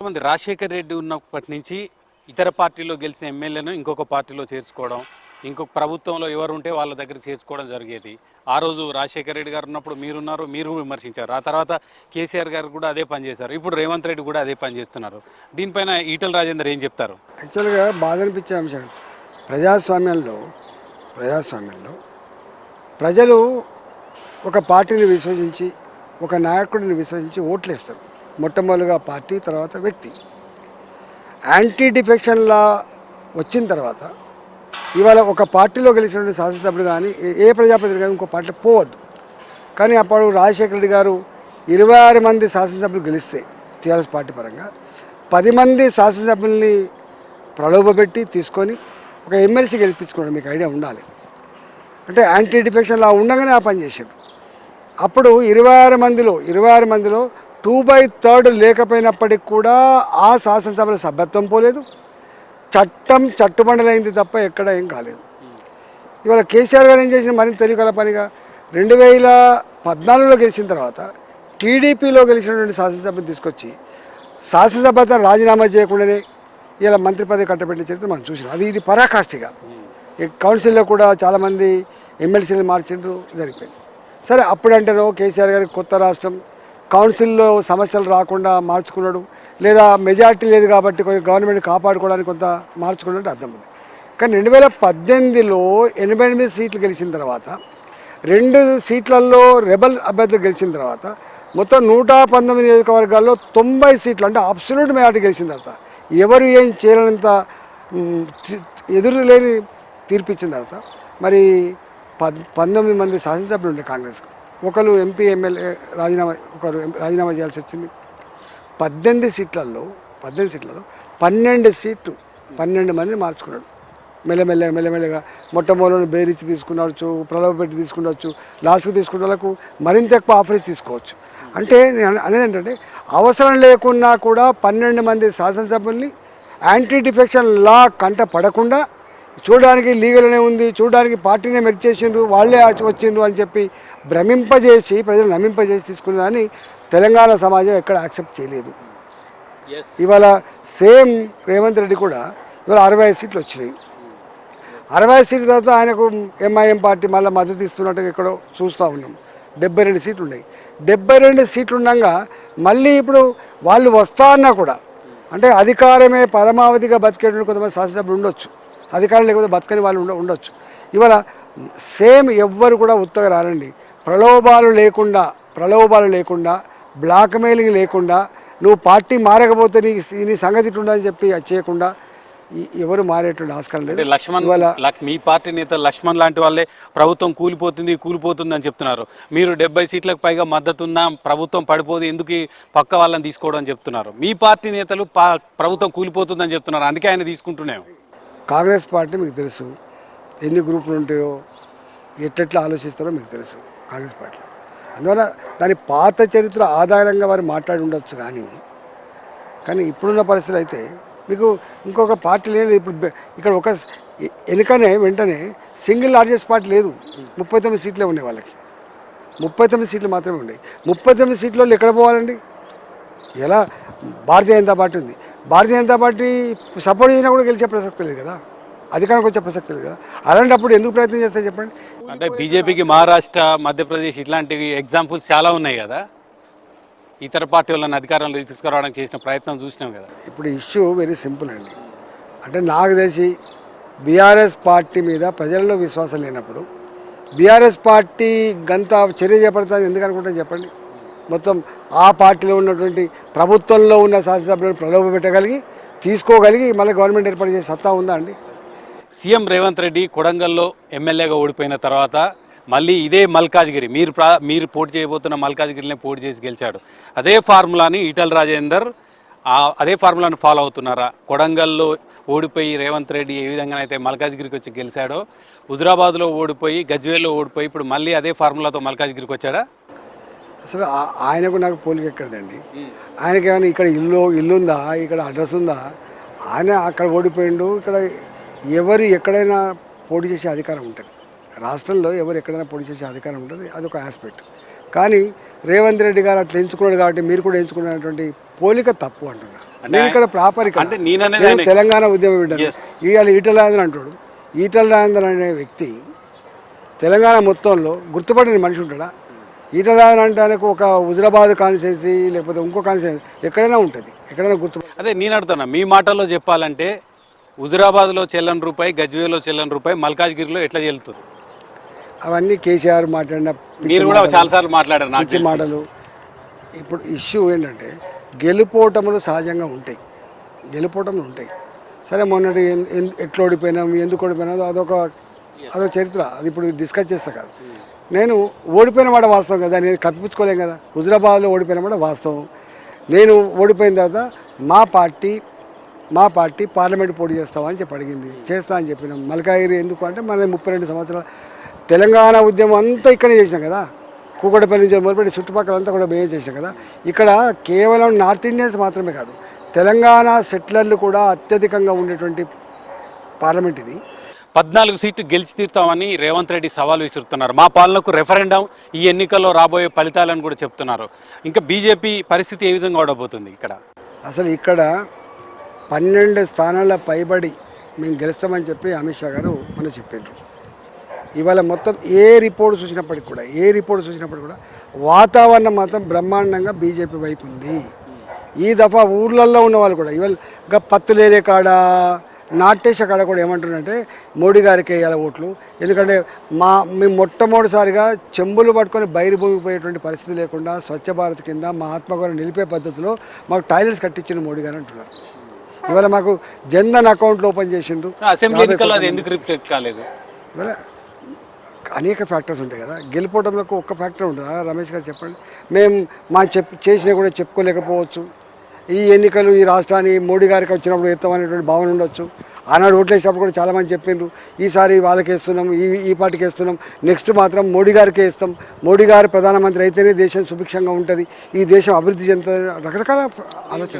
కొంతమంది రాజశేఖర్ రెడ్డి ఉన్నప్పటి నుంచి ఇతర పార్టీలో గెలిచిన ఎమ్మెల్యేను ఇంకొక పార్టీలో చేర్చుకోవడం ఇంకొక ప్రభుత్వంలో ఎవరు ఉంటే వాళ్ళ దగ్గర చేర్చుకోవడం జరిగేది. ఆ రోజు రాజశేఖర్ రెడ్డి గారు ఉన్నప్పుడు మీరున్నారు మీరు విమర్శించారు. ఆ తర్వాత కేసీఆర్ గారు కూడా అదే పని చేశారు. ఇప్పుడు రేవంత్ రెడ్డి కూడా అదే పని చేస్తున్నారు. దీనిపైన ఈటల రాజేందర్ ఏం చెప్తారు? యాక్చువల్గా బాధ అనిపించే అంశం ప్రజాస్వామ్యంలో ప్రజాస్వామ్యంలో ప్రజలు ఒక పార్టీని విశ్వసించి ఒక నాయకుడిని విశ్వసించి ఓట్లేస్తారు. మొట్టమొదటిగా పార్టీ తర్వాత వ్యక్తి. యాంటీ డిఫెక్షన్లా వచ్చిన తర్వాత ఇవాళ ఒక పార్టీలో గెలిచినటువంటి శాసనసభ్యుడు కానీ ఏ- ప్రజాప్రతినిధి కానీ ఇంకో పార్టీ పోవద్దు. కానీ అప్పుడు రాజశేఖర రెడ్డి గారు ఇరవై ఆరు మంది శాసనసభ్యులు గెలిస్తే టీఆర్ఎస్ పార్టీ పరంగా పది మంది శాసనసభ్యుల్ని ప్రలోభపెట్టి తీసుకొని ఒక ఎమ్మెల్సీ గెలిపించుకోవడం మీకు ఐడియా ఉండాలి. అంటే యాంటీ డిఫెక్షన్ లా ఉండగానే ఆ పని చేసాడు అప్పుడు ఇరవై ఆరు మందిలో ఇరవై ఆరు మందిలో టూ బై థర్డ్ లేకపోయినప్పటికి కూడా ఆ శాసనసభలో సభ్యత్వం పోలేదు. చట్టం చట్టుబండలైంది తప్ప ఎక్కడ ఏం కాలేదు. ఇవాళ కేసీఆర్ గారు ఏం చేసిన మరింత తెలియగల పనిగా. రెండు వేల పద్నాలుగులో గెలిచిన తర్వాత టీడీపీలో గెలిచినటువంటి శాసనసభను తీసుకొచ్చి శాసనసభతో రాజీనామా చేయకుండానే ఇలా మంత్రి పదవి కట్టబెట్టిన చరిత్ర మనం చూసినాం. అది ఇది పరాకాష్ఠిగా. ఈ కౌన్సిల్లో కూడా చాలామంది ఎమ్మెల్సీలు మార్చిండ్రు జరిగిపోయింది. సరే అప్పుడంటారు కేసీఆర్ గారికి కొత్త రాష్ట్రం కౌన్సిల్లో సమస్యలు రాకుండా మార్చుకున్నాడు లేదా మెజార్టీ లేదు కాబట్టి కొంచెం గవర్నమెంట్ కాపాడుకోవడానికి కొంత మార్చుకున్నట్టు అర్థం ఉంది. కానీ రెండు వేల పద్దెనిమిదిలో ఎనభై ఎనిమిది సీట్లు గెలిచిన తర్వాత రెండు సీట్లలో రెబల్ అభ్యర్థులు గెలిచిన తర్వాత మొత్తం నూట పంతొమ్మిది నియోజకవర్గాల్లో తొంభై సీట్లు అంటే అబ్సల్యూట్ మెజార్టీ గెలిచిన తర్వాత ఎవరు ఏం చేయలేనంత ఎదురు లేని తీర్పిచ్చిన తర్వాత మరి పద్ పంతొమ్మిది మంది శాసనసభ్యులు ఉండే కాంగ్రెస్ ఒకరు ఎంపీ ఎమ్మెల్యే రాజీనామా ఒకరు రాజీనామా చేయాల్సి వచ్చింది. పద్దెనిమిది సీట్లలో పద్దెనిమిది సీట్లలో పన్నెండు సీట్లు పన్నెండు మందిని మార్చుకున్నాడు. మెల్లమెల్లగా మెల్లమెల్లగా మొట్టమొదటి బేరిచ్చి తీసుకున్నవచ్చు ప్రలోభ పెట్టి తీసుకున్నవచ్చు లాస్ట్కి తీసుకున్న వాళ్ళకు మరింత ఎక్కువ ఆఫర్స్ తీసుకోవచ్చు. అంటే నేను అనేది ఏంటంటే అవసరం లేకున్నా కూడా పన్నెండు మంది శాసనసభ్యుల్ని యాంటీ డిఫెక్షన్ లా కంట పడకుండా చూడడానికి లీగల్నే ఉంది చూడడానికి పార్టీనే మెరిచేసిండ్రు వాళ్ళే వచ్చిండ్రు అని చెప్పి భ్రమింపజేసి ప్రజలు నమ్మింపజేసి తీసుకున్నదాన్ని తెలంగాణ సమాజం ఎక్కడ యాక్సెప్ట్ చేయలేదు. ఇవాళ సేమ్ రేవంత్ రెడ్డి కూడా ఇవాళ అరవై ఐదు సీట్లు వచ్చినాయి. అరవై సీట్ల తర్వాత ఆయనకు ఎంఐఎం పార్టీ మళ్ళీ మద్దతు ఇస్తున్నట్టుగా ఎక్కడో చూస్తూ ఉన్నాం. డెబ్బై రెండు సీట్లు ఉన్నాయి. డెబ్బై రెండు సీట్లు ఉండగా మళ్ళీ ఇప్పుడు వాళ్ళు వస్తా అన్నా కూడా అంటే అధికారమే పరమావధిగా బతికేటువంటి కొంతమంది శాసనసభ్యులు ఉండొచ్చు. అధికారం లేకపోతే బతకని వాళ్ళు ఉండ ఉండొచ్చు. ఇవాళ సేమ్ ఎవ్వరు కూడా ఉత్తగా రారండి. ప్రలోభాలు లేకుండా ప్రలోభాలు లేకుండా బ్లాక్మెయిలింగ్ లేకుండా నువ్వు పార్టీ మారకపోతే నీ నీ సంగతి ఇట్లుండదని చెప్పి చేయకుండా ఎవరు మారేటువంటి ఆస్కారం లేదు. లక్ష్మణ్ మీ పార్టీ నేత లక్ష్మణ్ లాంటి వాళ్ళే ప్రభుత్వం కూలిపోతుంది కూలిపోతుంది అని చెప్తున్నారు. మీరు డెబ్బై సీట్లకు పైగా మద్దతు ఉన్న ప్రభుత్వం పడిపోదు ఎందుకు పక్క వాళ్ళని తీసుకోవడం అని చెప్తున్నారు? మీ పార్టీ నేతలు ప్రభుత్వం కూలిపోతుందని చెప్తున్నారు అందుకే ఆయన తీసుకుంటున్నాం కాంగ్రెస్ పార్టీ మీకు తెలుసు ఎన్ని గ్రూపులు ఉంటాయో ఎట్టెట్లా ఆలోచిస్తారో మీకు తెలుసు కాంగ్రెస్ పార్టీ అందువల్ల దాని పాత చరిత్ర ఆధారంగా వారు మాట్లాడి ఉండొచ్చు కానీ కానీ ఇప్పుడున్న పరిస్థితులు అయితే మీకు ఇంకొక పార్టీ లేదు ఇప్పుడు ఇక్కడ ఒక వెనుకనే వెంటనే సింగిల్ లార్జెస్ట్ పార్టీ లేదు. ముప్పై తొమ్మిది సీట్లే ఉన్నాయి వాళ్ళకి. ముప్పై తొమ్మిది సీట్లు మాత్రమే ఉన్నాయి ముప్పై తొమ్మిది సీట్లలో వాళ్ళు ఎక్కడ పోవాలండి? ఎలా? భారతీయ జనతా పార్టీ ఉంది. భారతీయ జనతా పార్టీ సపోర్ట్ చేసినా కూడా గెలిచే ప్రసక్తి లేదు కదా. అధికారానికి వచ్చే ప్రసక్తి లేదు అలాంటప్పుడు ఎందుకు ప్రయత్నం చేస్తే చెప్పండి? అంటే బీజేపీకి మహారాష్ట్ర మధ్యప్రదేశ్ ఇట్లాంటివి ఎగ్జాంపుల్స్ చాలా ఉన్నాయి కదా. ఇతర పార్టీ వాళ్ళని అధికారంలో తీసుకురావడానికి చేసిన ప్రయత్నం చూసినాం కదా. ఇప్పుడు ఇష్యూ వెరీ సింపుల్ అండి. అంటే నాకు తెలిసి బీఆర్ఎస్ పార్టీ మీద ప్రజల్లో విశ్వాసం లేనప్పుడు బీఆర్ఎస్ పార్టీ గంత చర్య చేపడతాను ఎందుకు అనుకుంటాను చెప్పండి? మొత్తం ఆ పార్టీలో ఉన్నటువంటి ప్రభుత్వంలో ఉన్న శాసనసభ్యులను ప్రలోభ పెట్టగలిగి తీసుకోగలిగి మళ్ళీ గవర్నమెంట్ ఏర్పాటు చేసే సత్తా ఉందా అండి? సీఎం రేవంత్ రెడ్డి కొడంగల్లో ఎమ్మెల్యేగా ఓడిపోయిన తర్వాత మళ్ళీ ఇదే మల్కాజ్గిరి మీరు ప్రా మీరు పోటీ చేయబోతున్న మల్కాజ్గిరినే పోటీ చేసి గెలిచాడు. అదే ఫార్ములాని ఈటల రాజేందర్ అదే ఫార్ములాని ఫాలో అవుతున్నారా? కొడంగల్లో ఓడిపోయి రేవంత్ రెడ్డి ఏ విధంగా అయితే మల్కాజ్గిరికి వచ్చి గెలిచాడో హుజరాబాద్లో ఓడిపోయి గజ్వేల్లో ఓడిపోయి ఇప్పుడు మళ్ళీ అదే ఫార్ములాతో మల్కాజ్గిరికి వచ్చాడా? అసలు ఆయనకు నాకు పోలిక ఎక్కడదండి. ఆయనకి ఏమైనా ఇక్కడ ఇల్లు ఇల్లు ఉందా ఇక్కడ అడ్రస్ ఉందా? ఆయన అక్కడ ఓడిపోయిండు ఇక్కడ ఎవరు ఎక్కడైనా పోటీ చేసే అధికారం ఉంటుంది. రాష్ట్రంలో ఎవరు ఎక్కడైనా పోటీ చేసే అధికారం ఉంటుంది. అదొక ఆస్పెక్ట్ కానీ రేవంత్ రెడ్డి గారు అట్లా ఎంచుకున్నాడు కాబట్టి మీరు కూడా ఎంచుకున్నటువంటి పోలిక తప్పు అంటున్నారు. నేను ఇక్కడ ప్రాపర్ అంటే నేను తెలంగాణ ఉద్యమం బిడ్డను. ఇవాళ ఈటల రాజేంద్ర అంటాడు. ఈటల రాజేంద్ర అనే వ్యక్తి తెలంగాణ మొత్తంలో గుర్తుపడిన మనిషి ఉంటాడా? ఈటల రాజేంద్ర అంటే ఆయనకు ఒక హుజరాబాద్ కాన్స్టిట్యున్సీ లేకపోతే ఇంకో కాన్స్టిట్యున్సీ ఎక్కడైనా ఉంటుంది. ఎక్కడైనా గుర్తు అదే నేను అడుగుతున్నా మీ మాటల్లో చెప్పాలంటే హుజురాబాద్లో చెల్లని రూపాయి గజ్వేలో చెల్లని రూపాయి మల్కాజ్గిరిలో ఎట్లా చెల్లుతుంది? అవన్నీ కేసీఆర్ మాట్లాడిన మీరు కూడా చాలాసార్లు మాట్లాడారు తెలిసి. మాటలు. ఇప్పుడు ఇష్యూ ఏంటంటే గెలుపోటములు సహజంగా ఉంటాయి. గెలుపోటములు ఉంటాయి. సరే మొన్నటి ఎట్లా ఓడిపోయినాం ఎందుకు ఓడిపోయినా అదొక అదొక చరిత్ర. అది ఇప్పుడు డిస్కస్ చేస్తా కాదు. నేను ఓడిపోయిన మాట వాస్తవం కదా నేను కప్పించుకోలేం కదా. హుజరాబాద్లో ఓడిపోయిన మాట వాస్తవం. నేను ఓడిపోయిన తర్వాత మా పార్టీ మా పార్టీ పార్లమెంట్ పోటీ చేస్తామని చెప్పి అడిగింది. చేస్తా అని చెప్పినాం. మల్కాగిరి ఎందుకు అంటే మన ముప్పై రెండు సంవత్సరాలు తెలంగాణ ఉద్యమం అంతా ఇక్కడే చేసినాం కదా. కూకటపల్లి నుంచి మొదలుపెట్టి చుట్టుపక్కల అంతా కూడా మేమే చేసినాం కదా. ఇక్కడ కేవలం నార్త్ ఇండియన్స్ మాత్రమే కాదు తెలంగాణ సెటిలర్లు కూడా అత్యధికంగా ఉండేటువంటి పార్లమెంట్ ఇది. పద్నాలుగు సీట్లు గెలిచి తీరుతామని రేవంత్ రెడ్డి సవాల్ విసురుతున్నారు. మా పాలనకు రెఫరెండం ఈ ఎన్నికల్లో రాబోయే ఫలితాలను కూడా చెప్తున్నారు. ఇంకా బీజేపీ పరిస్థితి ఏ విధంగా ఉండబోతుంది ఇక్కడ? అసలు ఇక్కడ పన్నెండు స్థానాల పైబడి మేము గెలుస్తామని చెప్పి అమిత్ షా గారు మనకు చెప్పిండ్రు. ఇవాళ మొత్తం ఏ రిపోర్ట్ చూసినప్పటికి కూడా ఏ రిపోర్ట్ చూసినప్పటికి కూడా వాతావరణం మాత్రం బ్రహ్మాండంగా బీజేపీ వైపు ఉంది. ఈ దఫా ఊర్లల్లో ఉన్న వాళ్ళు కూడా ఇవాళ ఇంకా పత్తులేరే కాడ నాటేశ కాడ కూడా ఏమంటున్నారంటే మోడీ గారికి వేయాలి ఓట్లు. ఎందుకంటే మా మేము మొట్టమొదటిసారిగా చెంబులు పట్టుకొని బయలు పోయేటువంటి పరిస్థితి లేకుండా స్వచ్ఛ భారత్ కింద మా ఆత్మగౌరవం నిలిపే పద్ధతిలో మాకు టాయిలెట్స్ కట్టించిన మోడీ గారు అంటున్నారు. ఇవాళ మాకు జన్ధన్ అకౌంట్లు ఓపెన్ చేసిండ్రు. అసెంబ్లీ ఎన్నికల్లో అది ఎందుకు రిఫ్లెక్ట్ కాలేదు? ఇవాళ అనేక ఫ్యాక్టర్స్ ఉంటాయి కదా. గెలిపోవడంలో ఒక్క ఫ్యాక్టర్ ఉంటుందా? రమేష్ గారు చెప్పండి. మేము మా చెప్ చేసినా కూడా చెప్పుకోలేకపోవచ్చు. ఈ ఎన్నికలు ఈ రాష్ట్రాన్ని మోడీ గారికి వచ్చినప్పుడు ఎత్తామనేటువంటి భావన ఉండొచ్చు. ఆనాడు ఓట్లేసినప్పుడు కూడా చాలామంది చెప్పిండ్రు. ఈసారి వాళ్ళకి వేస్తున్నాం ఈ ఈ పార్టీకి వేస్తున్నాం నెక్స్ట్ మాత్రం మోడీ గారికి వేస్తాం. మోడీ గారు ప్రధానమంత్రి అయితేనే దేశం సుభిక్షంగా ఉంటుంది. ఈ దేశం అభివృద్ధి చెందుతుంది. రకరకాల ఆలోచన.